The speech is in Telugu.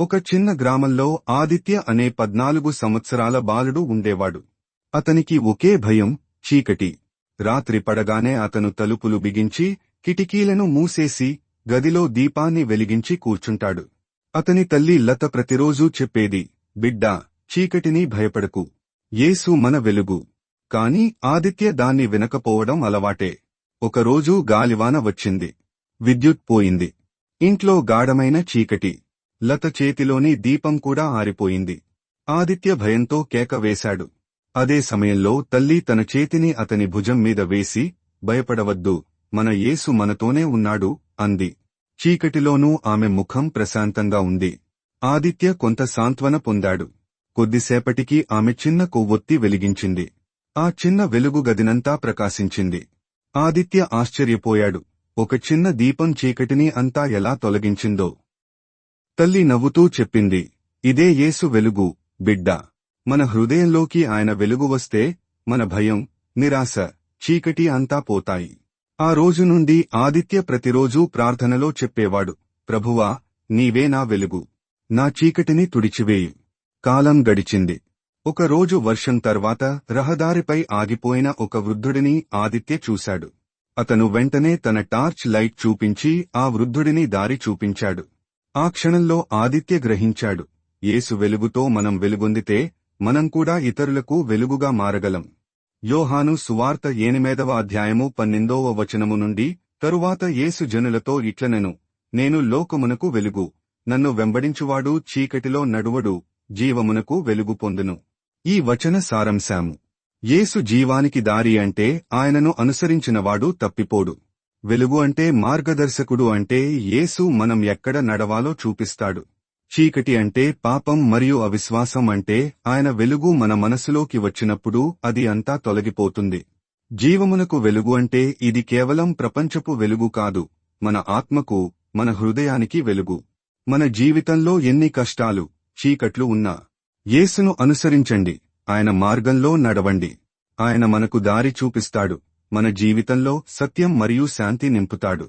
ఒక చిన్న గ్రామంలో ఆదిత్య అనే పద్నాలుగు సంవత్సరాల బాలుడు ఉండేవాడు. అతనికి ఒకే భయం చీకటి. రాత్రి పడగానే అతను తలుపులు బిగించి కిటికీలను మూసేసి గదిలో దీపాన్ని వెలిగించి కూర్చుంటాడు. అతని తల్లి లత ప్రతిరోజూ చెప్పేది బిడ్డా చీకటిని భయపడకు. యేసు మన వెలుగు. కాని ఆదిత్య దాన్ని వినకపోవడం అలవాటే. ఒకరోజు గాలివాన వచ్చింది. విద్యుత్ పోయింది. ఇంట్లో గాఢమైన చీకటి. లత చేతిలోని దీపం కూడా ఆరిపోయింది. ఆదిత్య భయంతో కేక వేశాడు. అదే సమయంలో తల్లి తన చేతిని అతని భుజం మీద వేసి భయపడవద్దు మన యేసు మనతోనే ఉన్నాడు అంది. చీకటిలోనూ ఆమె ముఖం ప్రశాంతంగా ఉంది. ఆదిత్య కొంత సాంత్వన పొందాడు. కొద్దిసేపటికి ఆమె చిన్న కొవ్వొత్తి వెలిగించింది. ఆ చిన్న వెలుగు గదినంతా ప్రకాశించింది. ఆదిత్య ఆశ్చర్యపోయాడు. ఒక చిన్న దీపం చీకటిని అంతా ఎలా తొలగించిందో. తల్లి నవ్వుతూ చెప్పింది ఇదే యేసు వెలుగు బిడ్డ. మన హృదయంలోకి ఆయన వెలుగు వస్తే మన భయం నిరాశ చీకటి అంతా పోతాయి. ఆ రోజు నుండి ఆదిత్య ప్రతిరోజూ ప్రార్థనలో చెప్పేవాడు ప్రభువా నీవే నా వెలుగు. నా చీకటిని తుడిచివేయు. కాలం గడిచింది. ఒక రోజు వర్షం తర్వాత రహదారిపై ఆగిపోయిన ఒక వృద్ధుడిని ఆదిత్య చూశాడు. అతను వెంటనే తన టార్చ్ లైట్ చూపించి ఆ వృద్ధుడిని దారి చూపించాడు. ఆ క్షణంలో ఆదిత్య గ్రహించాడు. యేసు వెలుగుతో మనం వెలుగొందితే మనం కూడా ఇతరులకు వెలుగుగా మారగలం. యోహాను సువార్త ఏనిమేదవ అధ్యాయము పన్నెండవ వచనము నుండి తరువాత యేసు జనులతో ఇట్లనెను నేను లోకమునకు వెలుగు నన్ను వెంబడించువాడు చీకటిలో నడువడు జీవమునకు వెలుగు పొందును. ఈ వచన సారాంశాము. యేసు జీవానికి దారి అంటే ఆయనను అనుసరించినవాడు తప్పిపోడు. వెలుగు అంటే మార్గదర్శకుడు అంటే యేసు మనం ఎక్కడ నడవాలో చూపిస్తాడు. చీకటి అంటే పాపం మరియు అవిశ్వాసం అంటే ఆయన వెలుగు మన మనసులోకి వచ్చినప్పుడు అది అంతా తొలగిపోతుంది. జీవమునకు వెలుగు అంటే ఇది కేవలం ప్రపంచపు వెలుగు కాదు మన ఆత్మకు మన హృదయానికి వెలుగు. మన జీవితంలో ఎన్ని కష్టాలు చీకట్లు ఉన్నా యేసును అనుసరించండి ఆయన మార్గంలో నడవండి. ఆయన మనకు దారి చూపిస్తాడు. మన జీవితంలో సత్యం మరియు శాంతి నింపుతాడు.